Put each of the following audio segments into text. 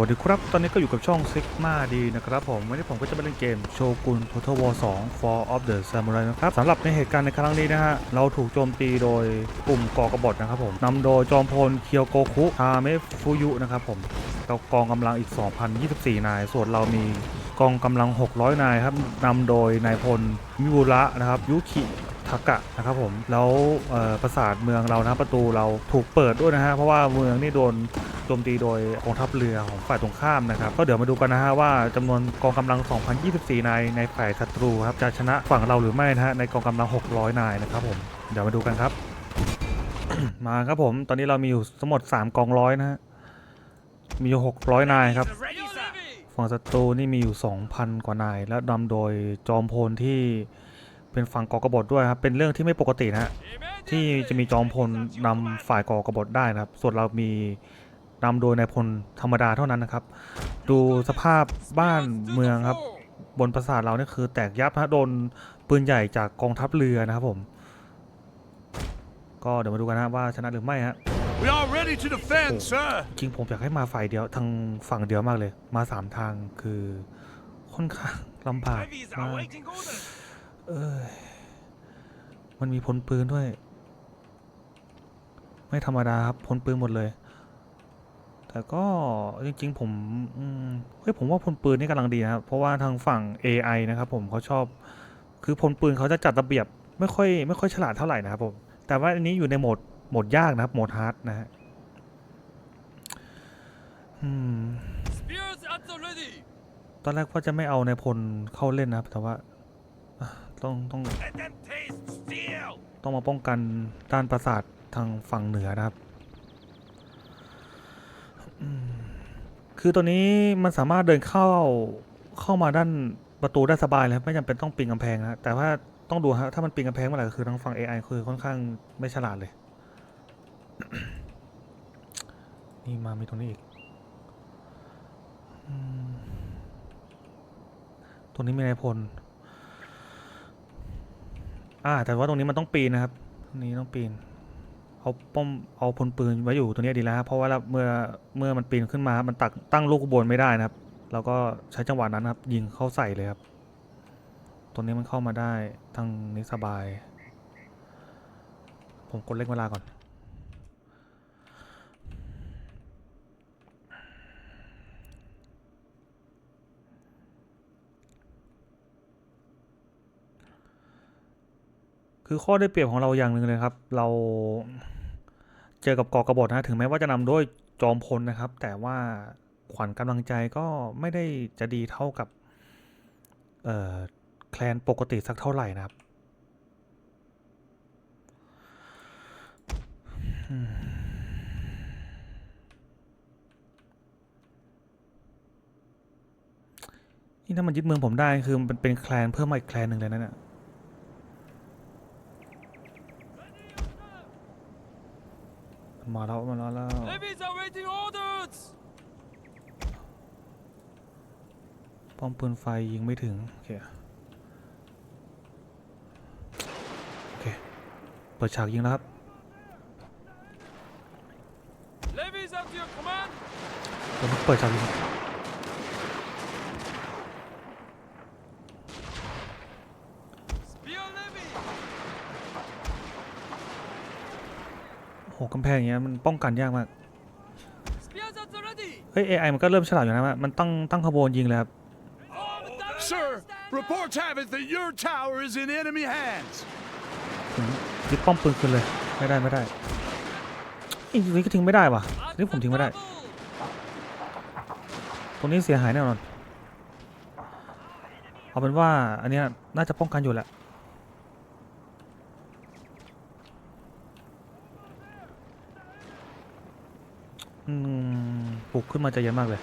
สวัสดีครับ ตอนนี้ก็อยู่กับช่อง Sigma ดีนะครับผม วันนี้ผมก็จะมาเล่นเกมโชกุน Total War 2 Fall of the Samurai นะครับสำหรับในเหตุการณ์ในครั้งนี้นะฮะ เราถูกโจมตีโดยกลุ่มก่อกบฏนะครับผมนำโดยจอมพลเคียวโกคุทาเมฟุยุนะครับผมกับกองกำลังอีก 2,024 นาย ส่วนเรามีกองกำลัง 600 นายครับนำโดยนายพลมิบุระนะครับยุคิ ทากกะนะครับผมแล้วปราสาทเมืองเรานะประตูเราถูกเปิดด้วยนะฮะเพราะว่าเมืองนี่โดนโจมตีโดยกองทัพเรือของฝ่ายตรงข้ามนะครับก็เดี๋ยวมาดูกันนะฮะว่าจำนวนกองกำลัง 2,024 นายในฝ่ายศัตรูครับจะชนะฝั่งเราหรือไม่นะฮะในกองกำลัง 600 นายนะครับผมเดี๋ยวมาดูกันครับ มาครับผมตอนนี้เรามีอยู่ทั้งหมด 3 กองร้อยนะฮะมีอยู่ 600 นายครับฝั่งศัตรูนี่มีอยู่ 2,000 กว่านาย และนำโดยจอมพลที่ เป็นฝั่งก่อกบฏด้วยครับ เป็นเรื่องที่ไม่ปกตินะฮะที่จะมีจอมพลนำฝ่ายก่อกบฏได้นะครับ ส่วนเรามีนำโดยนายพลธรรมดาเท่านั้นนะครับ ดูสภาพบ้านเมืองครับ บนปราสาทเราเนี่ยคือแตกยับนะฮะโดนปืนใหญ่จากกองทัพเรือนะครับผม ก็เดี๋ยวมาดูกันนะว่าชนะหรือไม่ฮะ We are ready to defend, Oh. sir. จริงผมอยากให้มาฝ่ายเดียวทางฝั่งเดียวมากเลย มาสามทางคือค่อนข้างลำบากมาก เอ้ยมันมีพลปืนด้วย ไม่ธรรมดาครับพลปืนหมดเลย แต่ก็จริงๆผมอืมเฮ้ยผมว่าพลปืนนี่กำลังดีนะครับ เพราะว่าทางฝั่ง AI นะครับผมเขาชอบ คือพลปืนเขาจะจัดระเบียบไม่ค่อยไม่ค่อยฉลาดเท่าไหร่นะครับผม แต่ว่าอันนี้อยู่ในโหมดโหมดยากนะครับ โหมดฮาร์ดนะฮะอืม Spears at the ready. ตอนแรกว่าจะไม่เอาในายพลเข้าเล่นนะครับ แต่ว่าอะ ต้องต้อง Let them taste steel. ต้องมาป้องกันด้านปราสาททางฝั่งเหนือนะครับอืมคือตัวนี้มันสามารถเดินเข้าเข้ามาด้านประตูได้สบายเลยครับไม่จำเป็นต้องปีนกำแพงนะแต่ว่าต้องดูฮะถ้ามันปีนกำแพงเมื่อไหร่ก็คือทางฝั่ง AI คือค่อนข้างไม่ฉลาดเลย นี่มามีตรงนี้อีกอืมตรงนี้มีนายพล อ่า แต่ว่าตรงนี้มันต้องปีนนะครับนี้ต้องปีน เอาป้อมเอาพลปืนไว้อยู่ตรงนี้ดีแล้วครับเพราะว่าเมื่อเมื่อมันปีนขึ้นมา มันตักตั้งลูกบนไม่ได้นะครับเราก็ใช้จังหวะนั้นครับ ยิงเข้าใส่เลยครับตรงนี้มันเข้ามาได้ทางนี้สบาย ผมกดเล็กเวลาก่อน คือข้อได้เปรียบของเราอย่างหนึ่งเลยครับ เราเจอกับกอกระบฏนะถึงแม้ว่าจะนำด้วยจอมพลนะครับ แต่ว่าขวัญกำลังใจก็ไม่ได้จะดีเท่ากับเออแคลนปกติสักเท่าไหร่นะครับนี่ถ้ามันยึดเมืองผมได้คือมันเป็นแคลนเพิ่มมาอีกแคลนหนึ่งเลยนะเนี่ย มาแล้วมาแล้วแล้ว Levies are waiting orders. ป้อมปืนไฟยิงไม่ถึง โอเค โอเค เปิดฉากยิงแล้วครับ Levies at your command. เดี๋ยวเปิดฉากยิง โอ้โหกำแพงอย่างเงี้ยมันป้องกันยากมาก Spears at the ready. เฮ้ย AI มันก็เริ่มฉลาดอยู่นะว่ามันตั้งตั้งขบวนยิงเลยครับ Armed and Sir, stand reports have it that your tower is in enemy hands. ถึงยึดป้อมปืนขึ้นเลยไม่ได้ไม่ได้อีกนี้ก็ทิ้งไม่ได้ว่ะ at นี่ผม the ทิ้งไม่ได้ double. ตรงนี้เสียหายแน่นอน เอาเป็นว่าอันเนี้ยน่าจะป้องกันอยู่แหละ ปลุกขึ้นมาใจเย็นมากเลย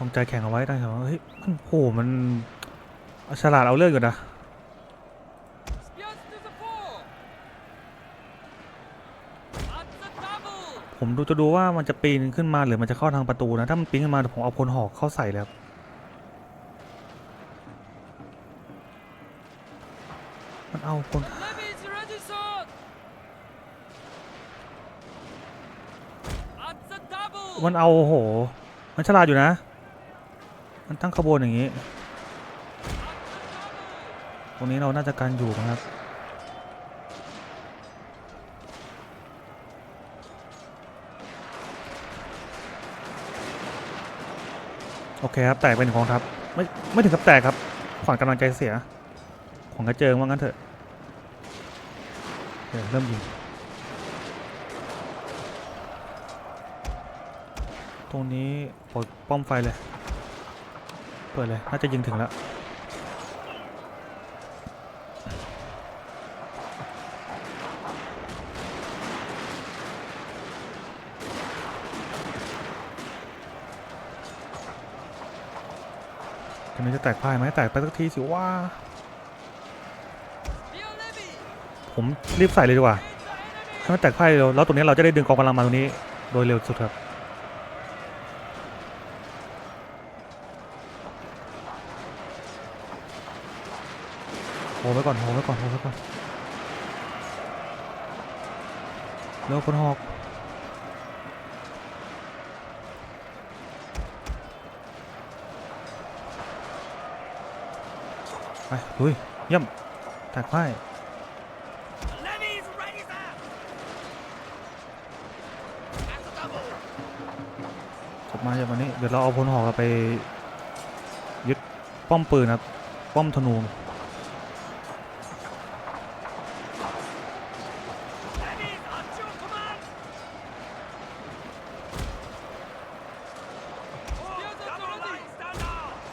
ต้องใจแข็งเอาไว้ได้ครับเฮ้ยมันโหมันฉลาดเอาเรื่องอยู่นะ Spears to the fore. ผมดูจะดูว่ามันจะปีนขึ้นมาหรือมันจะเข้าทางประตูนะ ถ้ามันปีนขึ้นมาผมเอาพลหอกเข้าใส่เลยครับมันเอาพลมันเอาโห มันฉลาดอยู่นะ มันตั้งขบวนอย่างนี้ ตรงนี้เราน่าจะกันอยู่นะครับ โอเคครับแตกเป็นของทัพไม่ไม่ถึงกับแตกครับ ขวัญกำลังใจเสีย ของกระเจิงว่างั้นเถอะเดี๋ยวเริ่มยิงตรงนี้ปลดป้อมไฟเลย เปิดเลย น่าจะยิงถึงแล้ว นี้จะแตกพ่ายไหมแตกไปสักทีสิว่า ผมรีบใส่เลยดีกว่าให้มันแตกพ่ายเร็วแล้วตรงนี้เราจะได้ดึงกองกำลังมาตรงนี้ โดยเร็วสุดครับโหไว้ก่อนโหไว้ก่อนโหไว้ก่อนเร็วคนหอก ไปลุยเยี่ยมแตกพ่กลับมาจากวันนี้ เดี๋ยวเราเอาพลหอกเราไป ยึดป้อมปืนครับ ป้อมธนู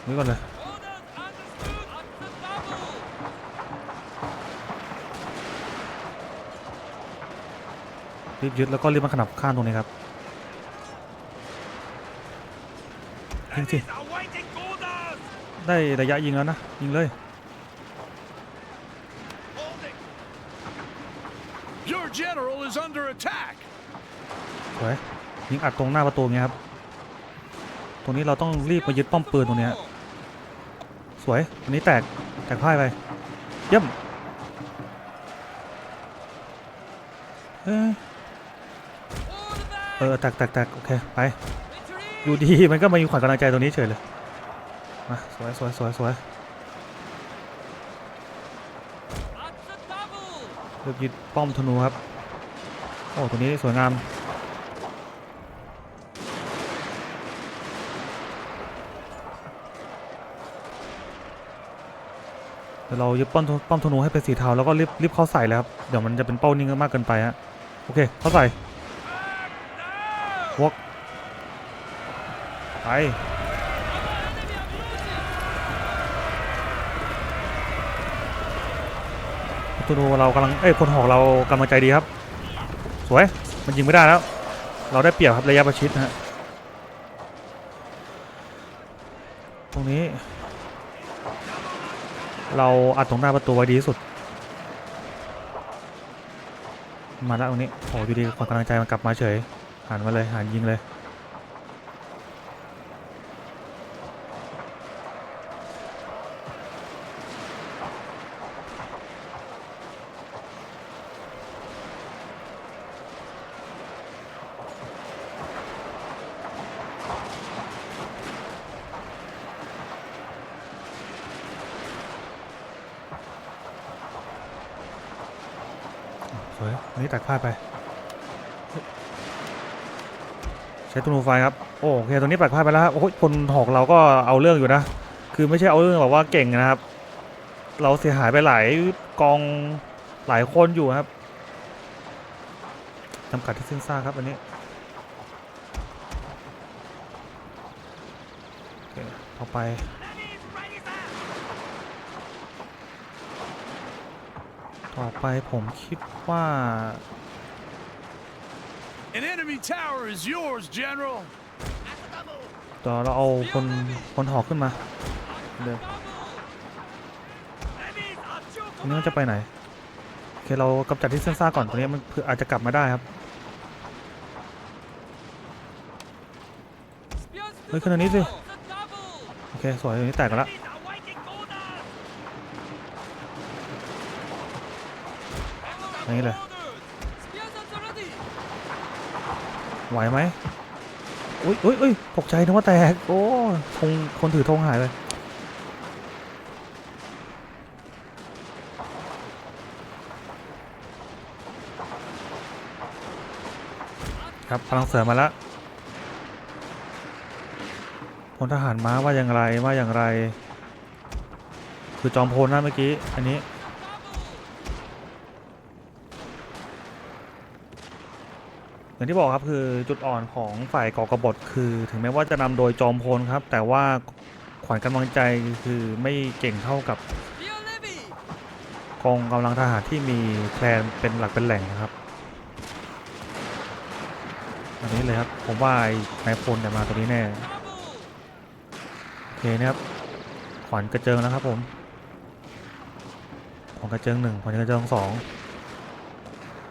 นี่ก่อนเลย Orders understood. At the double. รีบยึดแล้วก็รีบมาขนับข้างตรงนี้ครับยิงสิ Enemies awaiting orders. ได้ระยะยิงแล้วนะยิงเลย Holding. Your general is under attack. สวยยิงอัดตรงหน้าประตูเงี้ยครับ ตรงนี้เราต้องรีบมายึดป้อมปืนตรงเนี้ยสวยอันนี้แตกแตกพ่ายไปเยี่ยมเอ้ย Order back. เออแตกแตกแตกโอเค ไป Retreat. อยู่ดี มันก็มามีขวัญกำลังใจตรงนี้เฉยเลย มา สวยสวยสวยสวยเลือกยึดป้อมธนูครับ โอ้ตัวนี้สวยงามเดี๋ยวเรายึดป้อมธป้อมธนูให้เป็นสีเทาแล้วก็รีบรีบเข้าใส่เลยครับ เดี๋ยวมันจะเป็นเป้านิ่งมากเกินไปฮะ โอเค เข้าใส่ วกไปธนูเรากำลังเอ้ยพลหอกเรากำลังใจดีครับ สวยมันยิงไม่ได้แล้ว เราได้เปรียบครับระยะประชิดนะฮะตรงนี้ เราอัดตรงหน้าประตูไว้ดีที่สุด มาแล้วตรงนี้โอ้อยู่ดีความกำลังใจมันกลับมาเฉย หันมาเลยหันยิงเลย สวยนนี้ตัดพลาดไป ใช้ธนูไฟครับโอเคตรงนี้ตัดพลาดไปแล้วครับโอ้โหคนหอกเราก็เอาเรื่องอยู่นะ คือไม่ใช่เอาเรื่องแบบว่าเก่งนะครับ เราเสียหายไปหลายกองหลายคนอยู่ครับจำกัดที่สิ้นซาครับอันนี้เคต่อไปต่อไปผมคิดว่า An enemy tower is yours, General. ต่อเราเอาคนคนหอกขึ้นมาเดี๋ยวตรนี้มันจะไปไหนโอเคเรากำจัดที่เซนซ่าก่อนตรงนี้มันอาจจะกลับมาได้ครับเฮ้ยขึ้นอันนี้สิโอเคสวยตรงนี้แตกกันละนี่เลย ไหวไหมอุ้ยอุ้ยอุ้ยตกใจนึกว่าแตก โอ้ธงคนถือธงหายเลย ครับพลังเสริมมาแล้วพลทหารม้าว่าอย่างไรว่าอย่างไร คือจอมพลนะเมื่อกี้ อันนี้ อย่างที่บอกครับคือจุดอ่อนของฝ่ายก่อกบฏคือ ถึงแม้ว่าจะนำโดยจอมพลครับ แต่ว่าขวัญกำลังใจคือไม่เก่งเท่ากับกองกำลังทหารที่มีแคลนเป็นหลักเป็นแหล่งนะครับอันนี้เลยครับผมว่าไอ้นายพลเนี่มาตัวนี้แน่โอเคนะครับขวัญกระเจิงนะครับผมขวัญกระเจิงหนึ่งขวัญกระเจิงสอง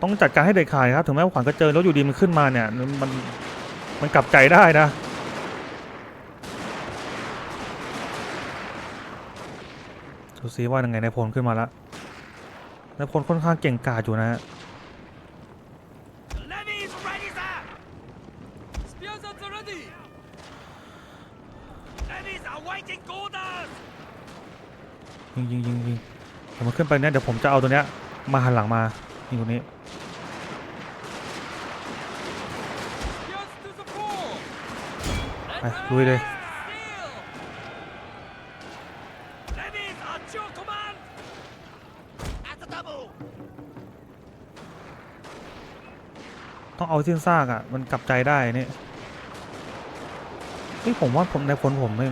ต้องจัดการให้เด็ดขาดครับ ถึงแม้ว่าขวัญกระเจิงแล้วอยู่ดีมันขึ้นมาเนี่ย มันมันกลับใจได้นะดูซิว่ายังไงนายพลขึ้นมาแล้วนายพลค่อนข้างเก่งกาจอยู่นะฮะ Levies ready, sir. Spears at the ready. Levies awaiting orders. ยิงยิงยิงยิงเดี๋ยวมันขึ้นไปเนี่ยเดี๋ยวผมจะเอาตัวเนี้ยมาหันหลังมานี่ตรงนี้ Spears to the fore. ไปลุยเลย Steel. Levies at your command. At the double. ต้องเอาสิ้นซากอะ มันกลับใจได้นี่เฮ้ยผมว่าผมในพลผมไม่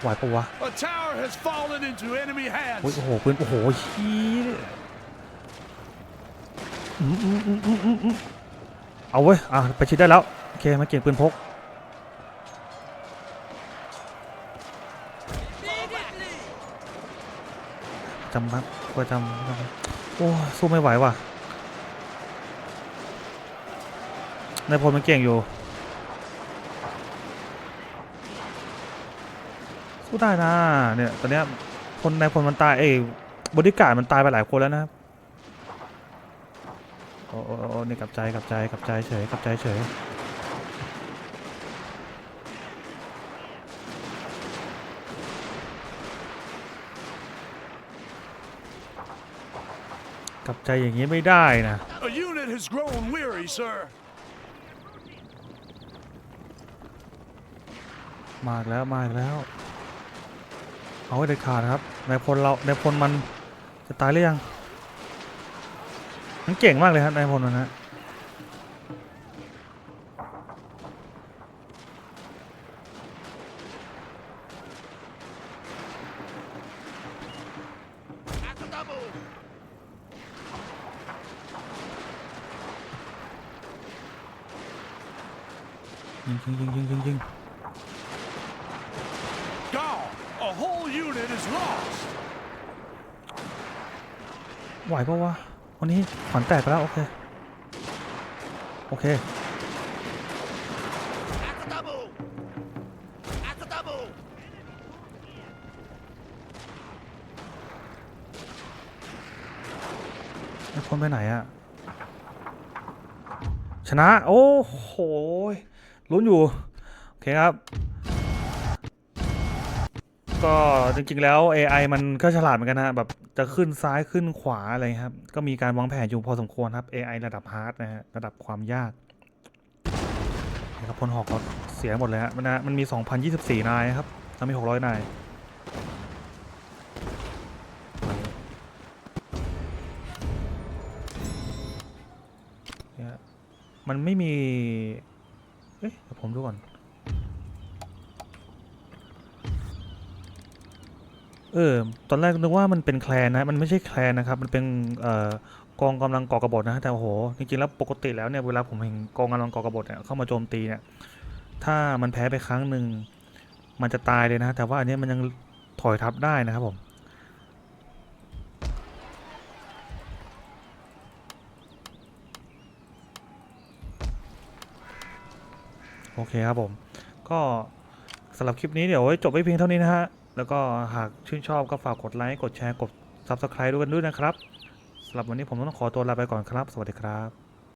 ไหวปะวะ A tower has fallen into enemy โอ้ย hands. โอ้โหปืนโอ้โหชี้อืมอืมอืมอืมอืมอืมเอาเว้ย อะ ไปชิดได้แล้ว โอเค มาเก็บปืนพก จำครับก็จำจำโอ้สู้ไม่ไหวว่ะนายพลมันเก่งอยู่ สู้ได้นะ เนี่ย ตอนเนี้ยคนนายพลมันตายเอ้ยบริการมันตายไปหลายคนแล้วนะครับโอ้โอ้โอ้โอ้นี่กลับใจกลับใจกลับใจเฉยกลับใจเฉย กลับใจอย่างนี้ไม่ได้นะ A unit has grown weary, sir. มาอีกแล้วมาอีกแล้ว เอาไว้เด็ดขาดครับนายพลเรานายพลมันจะตายหรือยังมันเก่งมากเลยครับนายพลมันนะ At the double. ยิงยิงยิงยิงยิงยิง Gone. A whole unit is lost. ไหวปะวะวันนี้ขวัญแตกไปแล้ว โอเค โอเค At the double. At the double. นายพลไปไหนอะชนะ โอ้โห ลุ้นอยู่ โอเคครับ ก็จริงๆแล้ว AI มันก็ฉลาดเหมือนกันนะแบบจะขึ้นซ้ายขึ้นขวาอะไรครับ ก็มีการวางแผนอยู่พอสมควรครับ AI ระดับฮาร์ดนะฮะระดับความยากนะครับพลหอกก็เสียหมดเลยฮะมันนะมันมี 2,024 นายครับแล้วมี 600 นายเนี่ยมันไม่มี เอ๊ะเดี๋ยวผมดูก่อน เออ ตอนแรกนึกว่ามันเป็นแคลนนะ มันไม่ใช่แคลนนะครับ มันเป็นเอ่อกองกำลังก่อกบฏนะ แต่โอ้โห จริงๆ แล้วปกติแล้วเนี่ยเวลาผมเห็นกองกำลังก่อกบฏเนี่ยเข้ามาโจมตีเนี่ย ถ้ามันแพ้ไปครั้งหนึ่งมันจะตายเลยนะ แต่ว่าอันนี้มันยังถอยทับได้นะครับผม โอเคครับผม ก็สำหรับคลิปนี้เดี๋ยวไว้จบไว้เพียงเท่านี้นะฮะ แล้วก็หากชื่นชอบก็ฝากกดไลค์ กดแชร์ กด Subscribe ด้วยกันด้วยนะครับสำหรับวันนี้ผมต้องขอตัวลาไปก่อนครับ สวัสดีครับ